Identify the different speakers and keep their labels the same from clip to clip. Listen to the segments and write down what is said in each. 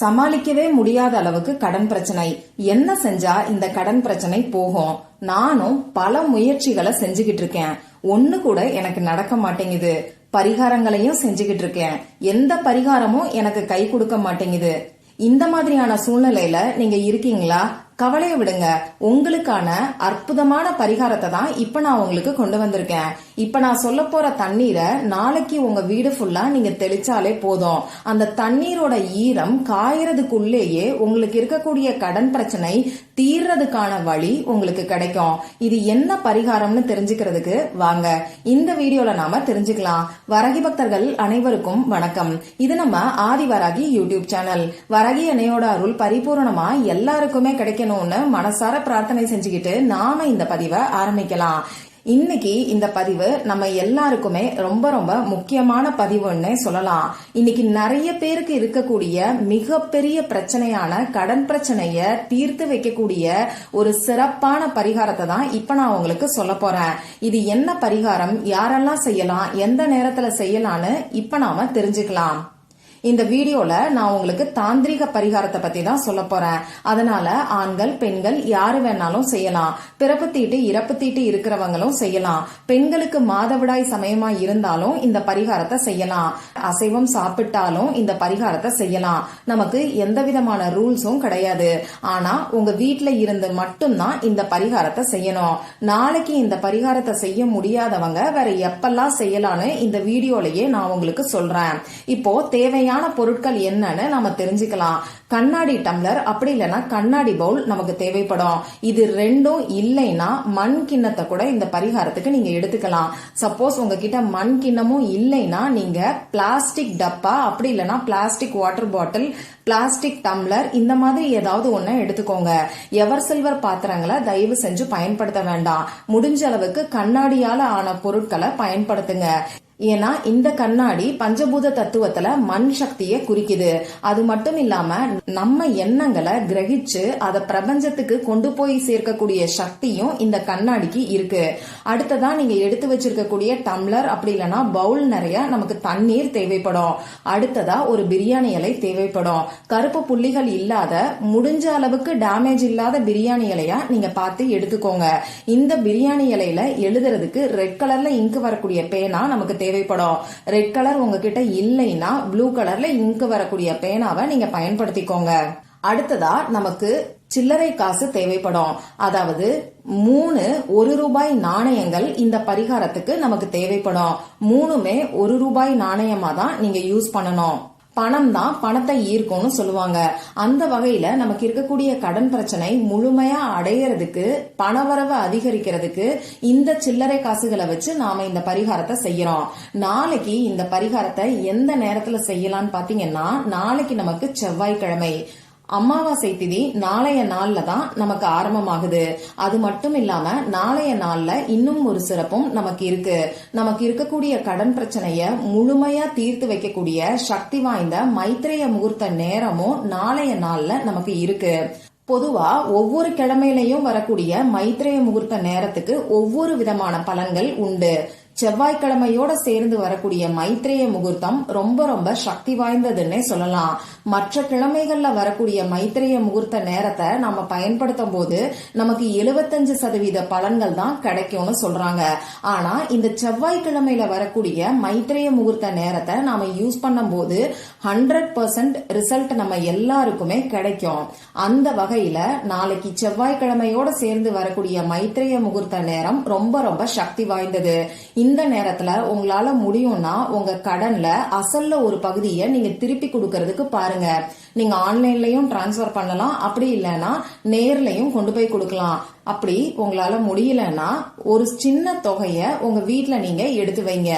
Speaker 1: சமாளிக்கவே முடியாத அளவுக்கு கடன் பிரச்சனை. என்ன செஞ்சா இந்த கடன் பிரச்சனை போகும்? நானும் பல முயற்சிகளை செஞ்சுகிட்டு இருக்கேன். ஒண்ணு கூட எனக்கு நடக்க மாட்டேங்குது. பரிகாரங்களையும் செஞ்சுகிட்டு இருக்கேன். எந்த பரிகாரமும் எனக்கு கை கொடுக்க மாட்டேங்குது. இந்த மாதிரியான சூழ்நிலையில நீங்க இருக்கீங்களா? கவலையை விடுங்க. உங்களுக்கான அற்புதமான பரிகாரத்தை தான் இப்ப நான் உங்களுக்கு கொண்டு வந்திருக்கேன். இப்ப நான் சொல்ல போற தண்ணீரை நாளைக்கு உங்க வீடு ஃபுல்லா நீங்க தெளிச்சாலே போதும். அந்த தண்ணீரோட ஈரம் காயறதுக்குள்ளேயே உங்களுக்கு இருக்கக்கூடிய கடன் பிரச்சனை தீர்றதுக்கான வழி உங்களுக்கு கிடைக்கும். இது என்ன பரிகாரம்னு தெரிஞ்சுக்கிறதுக்கு வாங்க. இந்த வீடியோல நாம தெரிஞ்சுக்கலாம். வரகி பக்தர்கள் அனைவருக்கும் வணக்கம். இது நம்ம ஆதிவராகி யூடியூப் சேனல். வரகி அணையோட அருள் பரிபூர்ணமா எல்லாருக்குமே கிடைக்கணும். கிடைக்கணும்னு மனசார பிரார்த்தனை செஞ்சுக்கிட்டு நாம இந்த பதிவை ஆரம்பிக்கலாம். இன்னைக்கு இந்த பதிவு நம்ம எல்லாருக்குமே ரொம்ப ரொம்ப முக்கியமான பதிவுன்னே சொல்லலாம். இன்னைக்கு நிறைய பேருக்கு இருக்கக்கூடிய மிகப்பெரிய பிரச்சனையான கடன் பிரச்சனைய தீர்த்து வைக்கக்கூடிய ஒரு சிறப்பான பரிகாரத்தை தான் இப்ப நான் உங்களுக்கு சொல்ல போறேன். இது என்ன பரிகாரம்? யாரெல்லாம் செய்யலாம்? எந்த நேரத்துல செய்யலாம்னு இப்ப நாம தெரிஞ்சுக்கலாம். இந்த வீடியோல நான் உங்களுக்கு தாந்திரிக பரிகாரத்தை பத்தி தான் சொல்ல போறேன். அதனால ஆண்கள் பெண்கள் யாரு வேணாலும் செய்யலாம். பிறப்பு தீட்டு இறப்பு தீட்டு இருக்கிறவங்களும் செய்யலாம். பெண்களுக்கு மாதவிடாய் சமயமா இருந்தாலும் இந்த பரிகாரத்தை செய்யலாம். அசைவம் சாப்பிட்டாலும் இந்த பரிகாரத்தை செய்யலாம். நமக்கு எந்த விதமான ரூல்ஸும் கிடையாது. ஆனா உங்க வீட்டுல இருந்து மட்டும்தான் இந்த பரிகாரத்தை செய்யணும். நாளைக்கு இந்த பரிகாரத்தை செய்ய முடியாதவங்க வேற எப்பெல்லாம் செய்யலாம்னு இந்த வீடியோலயே நான் உங்களுக்கு சொல்றேன். இப்போ தேவையான பொருட்கள் என்னன்னு நம்ம தெரிஞ்சுக்கலாம். கண்ணாடி டம்ளர் அப்படி இல்லைன்னா கண்ணாடி பவுல் நமக்கு தேவைப்படும். இது ரெண்டும் இல்லைன்னா மண் கிண்ணத்தை கூட இந்த பரிகாரத்துக்கு நீங்க எடுத்துக்கலாம். சப்போஸ் உங்ககிட்ட மண் கிண்ணமும் இல்லைன்னா நீங்க பிளாஸ்டிக் டப்பா அப்படி இல்லைன்னா plastic water bottle plastic tumbler இந்த மாதிரி ஏதாவது ஒண்ணு எடுத்துக்கோங்க. எவர் சில்வர் பாத்திரங்களை தயவு செஞ்சு பயன்படுத்த வேண்டாம். முடிஞ்ச அளவுக்கு கண்ணாடியால ஆன பொருட்களை பயன்படுத்துங்க. ஏன்னா இந்த கண்ணாடி பஞ்சபூத தத்துவத்துல மண் சக்தியை குறிக்குது. அது மட்டும் இல்லாம நம்ம எண்ணங்களை கிரகிச்சு அதை பிரபஞ்சத்துக்கு கொண்டு போய் சேர்க்கக்கூடிய சக்தியும் இந்த கண்ணாடிக்கு இருக்கு. அடுத்ததான் நீங்க எடுத்து வச்சிருக்கக்கூடிய டம்ளர் அப்படி இல்லைன்னா பவுல் நிறைய நமக்கு தண்ணீர் தேவைப்படும். அடுத்ததா ஒரு பிரியாணி இலை தேவைப்படும். கருப்பு புள்ளிகள் இல்லாத முடிஞ்ச அளவுக்கு டேமேஜ் இல்லாத பிரியாணி இலையா நீங்க பார்த்து எடுத்துக்கோங்க. இந்த பிரியாணி இலையில எழுதுறதுக்கு ரெட் கலர்ல இங்கு வரக்கூடிய பேனா நமக்கு தேவைப்படும். ரெட் கலர் உங்ககிட்ட இல்லைன்னா ப்ளூ கலர்ல இங்கு வரக்கூடிய பேனாவை நீங்க பயன்படுத்திக்கோங்க. அடுத்ததா நமக்கு சில்லறை காசு தேவைப்படும். அதாவது மூணு ஒரு ரூபாய் நாணயங்கள் இந்த பரிகாரத்துக்கு நமக்கு தேவைப்படும். மூணுமே ஒரு ரூபாய் நாணயமா தான் நீங்க யூஸ் பண்ணணும். பணம் தான் பணத்தை ஈர்க்கும்னு சொல்லுவாங்க. அந்த வகையில நமக்கு இருக்கக்கூடிய கடன் பிரச்சனை முழுமையா அடையறதுக்கு பணவரவு அதிகரிக்கிறதுக்கு இந்த சில்லறை காசுகளை வச்சு நாம இந்த பரிகாரத்தை செய்யறோம். நாளைக்கு இந்த பரிகாரத்தை எந்த நேரத்துல செய்யலாம்னு பாத்தீங்கன்னா நாளைக்கு நமக்கு செவ்வாய்க்கிழமை. அமாவாசை திதி நாளைய நாள்ல தான் நமக்கு ஆரம்பமாகுது. அது மட்டும் இல்லாம நாளைய நாள்ல இன்னும் ஒரு சிறப்பும் நமக்கு இருக்கு. நமக்கு இருக்கக்கூடிய கடன் பிரச்சனைய முழுமையா தீர்த்து வைக்கக்கூடிய சக்தி வாய்ந்த மைத்திரேய முகூர்த்த நேரமும் நாளைய நாள்ல நமக்கு இருக்கு. பொதுவா ஒவ்வொரு கிழமையிலையும் வரக்கூடிய மைத்திரைய முகூர்த்த நேரத்துக்கு ஒவ்வொரு விதமான பலன்கள் உண்டு. செவ்வாய்க்கிழமையோட சேர்ந்து வரக்கூடிய மைத்ரேய முகூர்த்தம் ரொம்ப ரொம்ப சக்தி வாய்ந்ததுன்னே சொல்லலாம். மற்ற கிழமைகள்ல வரக்கூடிய மைத்ரேய முகூர்த்த நேரத்தை நாம பயன்படுத்தும் போது நமக்கு எழுபத்தஞ்சு சதவீத பலன்கள் தான் கிடைக்கும்னு சொல்றாங்க. ஆனா இந்த செவ்வாய்க்கிழமையில வரக்கூடிய மைத்ரேய முகூர்த்த நேரத்தை நாம யூஸ் பண்ணும் போது ஹண்ட்ரட் பர்சன்ட் ரிசல்ட் நம்ம எல்லாருக்குமே கிடைக்கும். அந்த வகையில நாளைக்கு செவ்வாய்க்கிழமையோட சேர்ந்து வரக்கூடிய மைத்ரேய முகூர்த்த நேரம் ரொம்ப ரொம்ப சக்தி வாய்ந்தது. இந்த நேரத்துல உங்களால முடியும்னா உங்க கடன்ல அசல்ல ஒரு பகுதியை நீங்க திருப்பி கொடுக்கறதுக்கு பாருங்க. நீங்க ஆன்லைன்லயும் டிரான்ஸ்பர் பண்ணலாம். அப்படி இல்லைன்னா நேர்லயும் கொண்டு போய் கொடுக்கலாம். அப்படி உங்களால முடியலன்னா ஒரு சின்ன தொகைய உங்க வீட்டுல நீங்க எடுத்து வைங்க.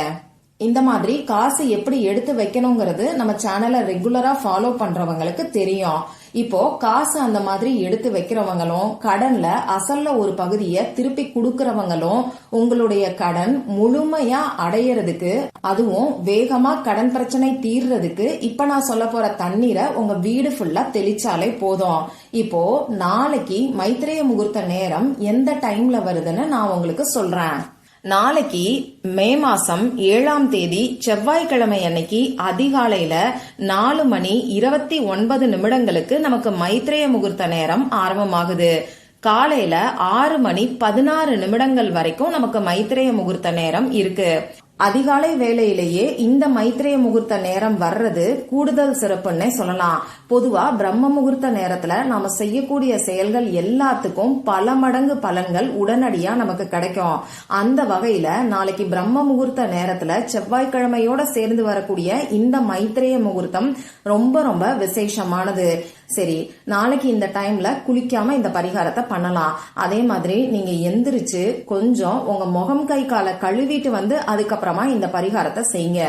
Speaker 1: இந்த மாதிரி காசு எப்படி எடுத்து வைக்கணுங்கிறது நம்ம சேனலை ரெகுலரா ஃபாலோ பண்றவங்களுக்கு தெரியும். இப்போ காசு அந்த மாதிரி எடுத்து வைக்கிறவங்களும் கடன்ல அசல்ல ஒரு பகுதியை திருப்பி கொடுக்கறவங்களும் உங்களுடைய கடன் முழுமையா அடையறதுக்கு அதுவும் வேகமா கடன் பிரச்சனை தீர்றதுக்கு இப்ப நான் சொல்ல போற தண்ணீரை உங்க வீடு ஃபுல்லா தெளிச்சாலே போதும். இப்போ நாளைக்கு மைத்திரேய முகூர்த்த நேரம் எந்த டைம்ல வருதுன்னு நான் உங்களுக்கு சொல்றேன். நாளைக்கு மே மாசம் ஏழாம் தேதி செவ்வாய்க்கிழமை அன்னைக்கு அதிகாலையில நாலு மணி இருபத்தி ஒன்பது நிமிடங்களுக்கு நமக்கு மைத்ரேய முகூர்த்த நேரம் ஆரம்பமாகுது. காலையில ஆறு மணி பதினாறு நிமிடங்கள் வரைக்கும் நமக்கு மைத்ரேய முகூர்த்த நேரம் இருக்கு. அதிகாலை வேளையிலேயே இந்த மைத்ரேய முகூர்த்த நேரம் வர்றது கூடுதல் சிறப்புன்னே சொல்லலாம். பொதுவா பிரம்ம முகூர்த்த நேரத்துல நாம செய்யக்கூடிய செயல்கள் எல்லாத்துக்கும் பல மடங்கு பலன்கள் உடனடியா நமக்கு கிடைக்கும். அந்த வகையில நாளைக்கு பிரம்ம முகூர்த்த நேரத்துல செவ்வாய்க்கிழமையோட சேர்ந்து வரக்கூடிய இந்த மைத்ரேய முகூர்த்தம் ரொம்ப ரொம்ப விசேஷமானது. சரி நாளைக்கு இந்த டைம்ல குளிக்காம இந்த பரிகாரத்தை பண்ணலாம். அதே மாதிரி நீங்க எந்திரிச்சு கொஞ்சம் உங்க முகம் கை காலை கழுவிட்டு வந்து அதுக்கப்புறமா இந்த பரிகாரத்தை செய்யுங்க.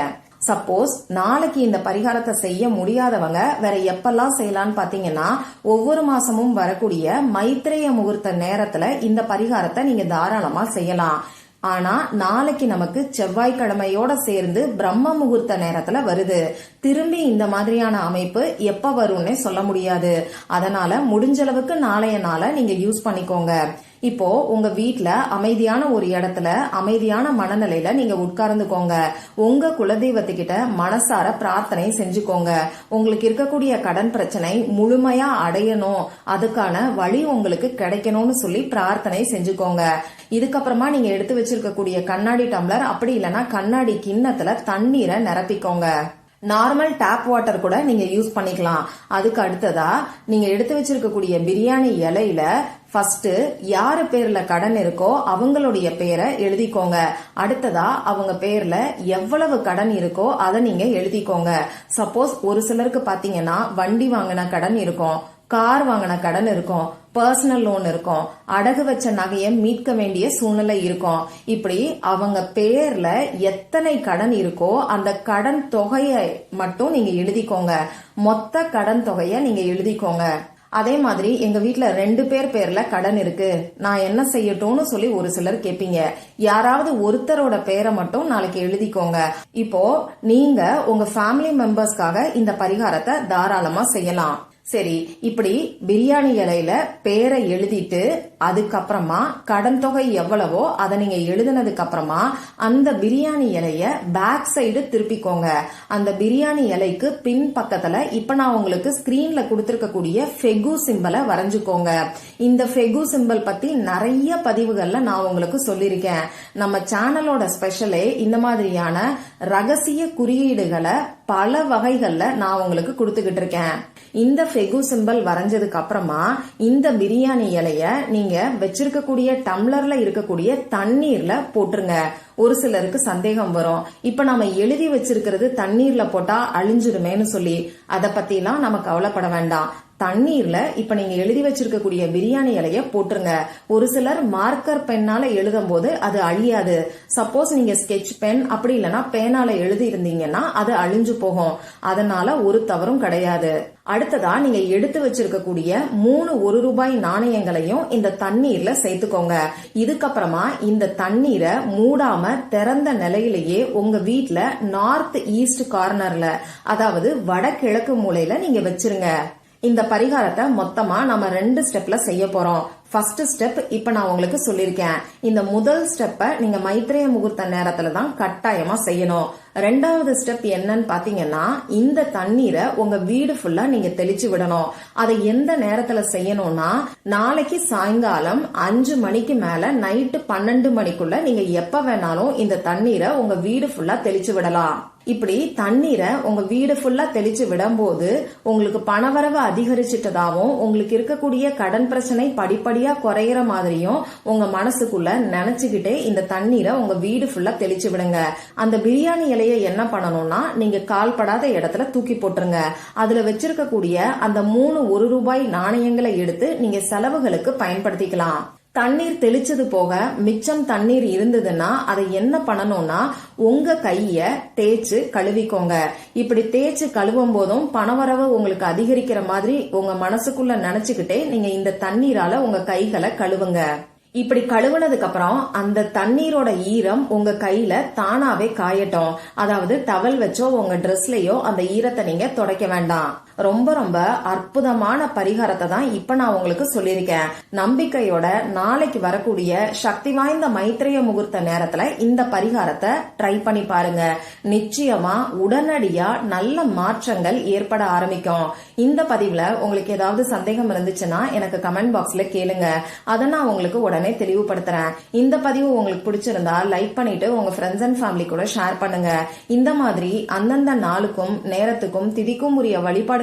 Speaker 1: சப்போஸ் நாளைக்கு இந்த பரிகாரத்தை செய்ய முடியாதவங்க வேற எப்பெல்லாம் செய்யலாம்னு பாத்தீங்கன்னா ஒவ்வொரு மாசமும் வரக்கூடிய மைத்திரைய முகூர்த்த நேரத்துல இந்த பரிகாரத்தை நீங்க தாராளமா செய்யலாம். ஆனா நாளைக்கு நமக்கு செவ்வாய்க்கிழமையோட சேர்ந்து பிரம்ம முகூர்த்த நேரத்துல வருது. திரும்பி இந்த மாதிரியான அமைப்பு எப்ப வரும்னே சொல்ல முடியாது. அதனால முடிஞ்ச அளவுக்கு நாளைய நாளை நீங்க யூஸ் பண்ணிக்கோங்க. இப்போ உங்க வீட்ல அமைதியான ஒரு இடத்துல அமைதியான மனநிலையில நீங்க உட்கார்ந்துக்கோங்க. உங்க குலதெய்வத்துக்கிட்ட மனசார பிரார்த்தனை செஞ்சுக்கோங்க. உங்களுக்கு இருக்கக்கூடிய கடன் பிரச்சனை முழுமையா அடையணும். அதுக்கான வழி உங்களுக்கு கிடைக்கணும்னு சொல்லி பிரார்த்தனை செஞ்சுக்கோங்க. இதுக்கப்புறமா நீங்க எடுத்து வச்சிருக்கக்கூடிய கண்ணாடி டம்ளர் அப்படி இல்லைன்னா கண்ணாடி கிண்ணத்துல தண்ணீரை நிரப்பிக்கோங்க. நார்மல் டேப் வாட்டர் கூட நீங்க யூஸ் பண்ணிக்கலாம். அதுக்கு அடுத்ததா நீங்க எடுத்து வச்சிருக்கக்கூடிய பிரியாணி இலையில ஃபர்ஸ்ட் யாரு பேர்ல கடன் இருக்கோ அவங்களுடைய பேரை எழுதிக்கோங்க. அடுத்ததா அவங்க பேர்ல எவ்வளவு கடன் இருக்கோ அதை நீங்க எழுதிக்கோங்க. சப்போஸ் ஒரு சிலருக்கு பாத்தீங்கன்னா வண்டி வாங்கின கடன் இருக்கும். கார் வாங்கின கடன் இருக்கும் பர்சனல் லோன் இருக்கும் அடகு வச்ச நகையை மீட்க வேண்டிய சூழ்நிலை இருக்கும். இப்படி அவங்க பேர்ல எத்தனை கடன் இருக்கோ அந்த கடன் தொகையை மட்டும் நீங்க எழுதிக்கோங்க. மொத்த கடன் தொகையை நீங்க எழுதிக்கோங்க. அதே மாதிரி எங்க வீட்டுல ரெண்டு பேர் பேர்ல கடன் இருக்கு. நான் என்ன செய்யட்டும்னு சொல்லி ஒரு சிலர் கேப்பீங்க. யாராவது ஒருத்தரோட பேரை மட்டும் நாளைக்கு எழுதிக்கோங்க. இப்போ நீங்க உங்க ஃபேமிலி மெம்பர்ஸ்க்காக இந்த பரிகாரத்தை தாராளமா செய்யலாம். சரி இப்படி பிரியாணி இலையில பேரை எழுதிட்டு அதுக்கப்புறமா கடன் தொகை எவ்வளவோ அதை நீங்க எழுதுனதுக்கு அப்புறமா அந்த பிரியாணி இலைய பேக் சைடு திருப்பிக்கோங்க. அந்த பிரியாணி இலைக்கு பின் பக்கத்துல இப்ப நான் உங்களுக்கு ஸ்கிரீன்ல கொடுத்திருக்கக்கூடிய ஃபெகு சிம்பலை வரைஞ்சுக்கோங்க. இந்த ஃபெகு சிம்பல் பத்தி நிறைய பதிவுகள்ல நான் உங்களுக்கு சொல்லியிருக்கேன். நம்ம சேனலோட ஸ்பெஷலே இந்த மாதிரியான ரகசிய குறியீடுகளை பல வகைகள்ல நான் உங்களுக்கு கொடுத்துக்கிட்டு இருக்கேன். இந்த ஃபெகு சிம்பல் வரைஞ்சதுக்கு அப்புறமா இந்த பிரியாணி இலைய நீங்க வச்சிருக்கக்கூடிய டம்ளர்ல இருக்கக்கூடிய தண்ணீர்ல போட்டுருங்க. ஒரு சிலருக்கு சந்தேகம் வரும். இப்ப நம்ம எழுதி வச்சிருக்கிறது தண்ணீர்ல போட்டா அழிஞ்சிருமேனு சொல்லி அத பத்திலாம் நம்ம கவலைப்பட வேண்டாம். தண்ணீர்ல இப்ப நீங்க எழுதி வச்சிருக்கக்கூடிய பிரியாணி இலைய போட்டுருங்க. ஒரு சிலர் மார்க்கர் பெண்ணால எழுதும் போது அது அழியாது. சப்போஸ் நீங்க ஸ்கெட்ச் பென் அப்படி இல்லைன்னா பேனால எழுதி இருந்தீங்கன்னா அது அழிஞ்சு போகும். அதனால ஒரு தவறும் கிடையாது. அடுத்ததா நீங்க எடுத்து வச்சிருக்கக்கூடிய மூணு ஒரு ரூபாய் நாணயங்களையும் இந்த தண்ணீர்ல சேர்த்துக்கோங்க. இதுக்கப்புறமா இந்த தண்ணீரை மூடாம திறந்த நிலையிலேயே உங்க வீட்டுல நார்த் ஈஸ்ட் கார்னர்ல அதாவது வடகிழக்கு மூலையில நீங்க வச்சிருங்க. இந்த பரிகாரத்தை மொத்தமா நம்ம ரெண்டு ஸ்டெப்ல செய்ய போறோம். ஃபர்ஸ்ட் ஸ்டெப் இப்ப நான் உங்களுக்கு சொல்லிருக்கேன் இந்த முதல் ஸ்டெப்பை நீங்க மைத்ரேய முகூர்த்த நேரத்துல தான் கட்டாயமா செய்யணும். ரெண்டாவது ஸ்டெப் என்னன்னு பாத்தீங்கன்னா இந்த தண்ணீரை உங்க வீடு ஃபுல்லா நீங்க தெளிச்சு விடணும். அதை எந்த நேரத்துல செய்யணும்னா நாளைக்கு சாயங்காலம் அஞ்சு மணிக்கு மேல நைட்டு பன்னெண்டு மணிக்குள்ள நீங்க எப்ப வேணாலும் இந்த தண்ணீரை உங்க வீடு ஃபுல்லா தெளிச்சு விடலாம். இப்படி தண்ணீரை உங்க வீடு ஃபுல்லா தெளிச்சு விடும்போது உங்களுக்கு பணவரவு அதிகரிச்சிட்டதாகவும் உங்களுக்கு இருக்கக்கூடிய கடன் பிரச்சனை படிப்படியா குறையிற மாதிரியும் உங்க மனசுக்குள்ள நினைச்சுக்கிட்டே இந்த தண்ணீரை உங்க வீடு ஃபுல்லா தெளிச்சு விடுங்க. அந்த பிரியாணி இலையை என்ன பண்ணணும்னா நீங்க கால்படாத இடத்துல தூக்கி போட்டுருங்க. அதுல வச்சிருக்கக்கூடிய அந்த மூணு ஒரு ரூபாய் நாணயங்களை எடுத்து நீங்க செலவுகளுக்கு பயன்படுத்திக்கலாம். தண்ணீர் தெளிச்சது போக மிச்சம் தண்ணீர் இருந்ததுன்னா அதை என்ன பண்ணணும்னா உங்க கைய தேய்ச்சு கழுவிக்கோங்க. இப்படி தேய்ச்சு கழுவும் போதும் பணவரவு உங்களுக்கு அதிகரிக்கிற மாதிரி உங்க மனசுக்குள்ள நினைச்சுக்கிட்டே நீங்க இந்த தண்ணீரால உங்க கைகளை கழுவுங்க. இப்படி கழுவுனதுக்கு அப்புறம் அந்த தண்ணீரோட ஈரம் உங்க கையில தானாவே காயட்டும். அதாவது டவல் வச்சோ உங்க ட்ரெஸ்லயோ அந்த ஈரத்தை நீங்க துடைக்க வேண்டாம். ரொம்ப ரொம்ப அற்புதமான பரிகாரத்தை தான் இப்ப நான் உங்களுக்கு சொல்லியிருக்கேன். நம்பிக்கையோட நாளைக்கு வரக்கூடிய சக்தி வாய்ந்த மைத்திரிய முகூர்த்த நேரத்துல இந்த பரிகாரத்தை ட்ரை பண்ணி பாருங்க. நிச்சயமா உடனடியா நல்ல மாற்றங்கள் ஏற்பட ஆரம்பிக்கும். இந்த பதிவுல உங்களுக்கு ஏதாவது சந்தேகம் இருந்துச்சுன்னா எனக்கு கமெண்ட் பாக்ஸ்ல கேளுங்க. அதை நான் உங்களுக்கு உடனே தெளிவுபடுத்துறேன். இந்த பதிவு உங்களுக்கு பிடிச்சிருந்தா லைக் பண்ணிட்டு உங்க ஃப்ரெண்ட்ஸ் அண்ட் ஃபேமிலி கூட ஷேர் பண்ணுங்க. இந்த மாதிரி அந்தந்த நாளுக்கும் நேரத்துக்கும் திதிக்கும் உரிய வழிபாடு